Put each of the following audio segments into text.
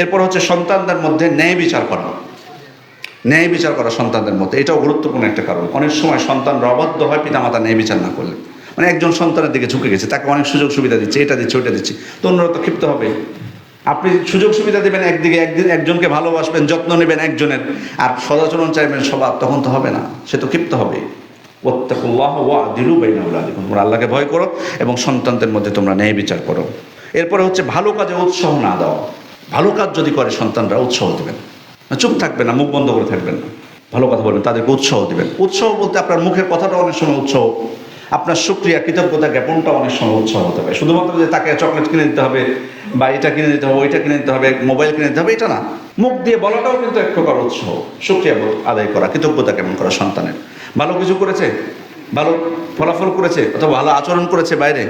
এরপর হচ্ছে সন্তানদের মধ্যে ন্যায় বিচার করা। ন্যায় বিচার করা সন্তানদের মধ্যে, এটাও গুরুত্বপূর্ণ একটা কারণ। অনেক সময় সন্তানরা অবাধ্য হয় পিতামাতা ন্যায় বিচার না করলে। মানে একজন সন্তানের দিকে ঝুঁকে গেছে, তাকে অনেক সুযোগ সুবিধা দিচ্ছে, এটা দিচ্ছে ওটা দিচ্ছে, তো অন্যরা তো ক্ষিপ্ত হবে। আপনি সুযোগ সুবিধা দেবেন একদিকে, একদিন একজনকে ভালোবাসবেন, যত্ন নেবেন একজনের, আর সদাচরণ চাইবেন সবার তখন তো হবে না, সে তো ক্ষিপ্ত হবে। ওয়া আল্লাহকে ভয় করো এবং সন্তানদের মধ্যে তোমরা ন্যায় বিচার করো। এরপরে হচ্ছে ভালো কাজে উৎসাহ না দেওয়া। ভালো কাজ যদি করে সন্তানরা, উৎসাহ দেবেন। চুপ থাকবেন না, মুখ বন্ধ করে থাকবেন না। ভালো কথা বলবেন, তাদেরকে উৎসাহ দেবেন। উৎসাহ বলতে আপনার মুখের কথাটা অনেক সময় উৎসাহ, আপনার সুক্রিয়া, কৃতজ্ঞতা জ্ঞাপনটা অনেক সময় উৎসাহ হতে হবে শুধুমাত্র যে তাকে চকলেট কিনে দিতে হবে, বা এটা কিনে দিতে হবে, ওইটা কিনে দিতে হবে, মোবাইল কিনে দিতে হবে, এটা না। মুখ দিয়ে বলাটাও কিন্তু এক প্রকার উৎসাহ, সুক্রিয়া আদায় করা, কৃতজ্ঞতা কেমন করা সন্তানের। ভালো কিছু করেছে? ভালো ফলাফল করেছে? অথবা ভালো আচরণ করেছে বাইরে?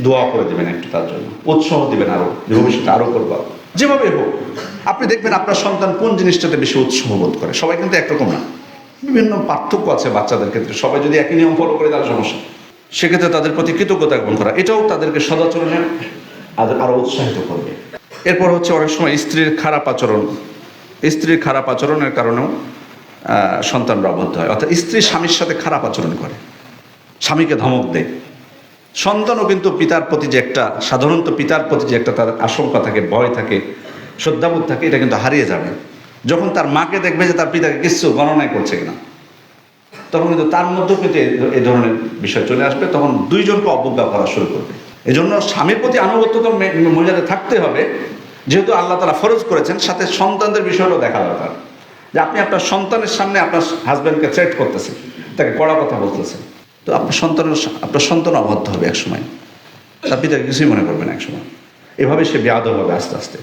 দোয়া করে দেবেন একটু তার জন্য। উৎসাহ দিবেন আরও, যে ভবিষ্যতে আরও করব। যেভাবে হোক, আপনি দেখবেন আপনার সন্তান কোন জিনিসটাতে বেশি উৎসাহ বোধ করে? সবাই কিন্তু একরকম না। বিভিন্ন পার্থক্য আছে বাচ্চাদের ক্ষেত্রে। সবাই যদি একই নিয়ম ফলো করে তার সমস্যা সেক্ষেত্রে তাদের প্রতি কৃতজ্ঞতা জ্ঞাপন করা। এটাও তাদেরকে সদাচরণে আদ- আরও উৎসাহিত করবে। এরপর হচ্ছে অনেক সময় স্ত্রীর খারাপ আচরণ। স্ত্রীর খারাপ আচরণের কারণেও সন্তানরা অবদ্ধ হয়। অর্থাৎ স্ত্রী স্বামীর সাথে খারাপ আচরণ করে। স্বামীকে ধমক দেয়। সন্তানও কিন্তু পিতার প্রতি যে একটা, সাধারণত পিতার প্রতি যে একটা তার আশঙ্কা থাকে, ভয় থাকে, শ্রদ্ধাবোধ থাকে, এটা কিন্তু হারিয়ে যাবে। যখন তার মাকে দেখবে যে তার পিতাকে কিছু গণনায় করছে কিনা, তখন কিন্তু তার মধ্যেও কিন্তু এ- এ ধরনের বিষয় চলে আসবে, তখন দুইজনকে অবজ্ঞা করা শুরু করবে। এজন্য স্বামীর প্রতি আনুগত্য তো মহিলাদের থাকতে হবে। যেহেতু আল্লাহ তারা ফরজ করেছেন, সাথে সন্তানদের বিষয়টাও দেখা দরকার। যে আপনি আপনার সন্তানের সামনে আপনার হাজব্যান্ডকে থ্রেট করতেছেন, তাকে কড়া কথা বলতেছেন। তো আপনার সন্তানের আপনার সন্তান অবাধ্য হবে একসময়। তার পিতাকে কিছুই মনে করবে না এক সময় এভাবে সে ব্যাধ হবে আস্তে আস্তে।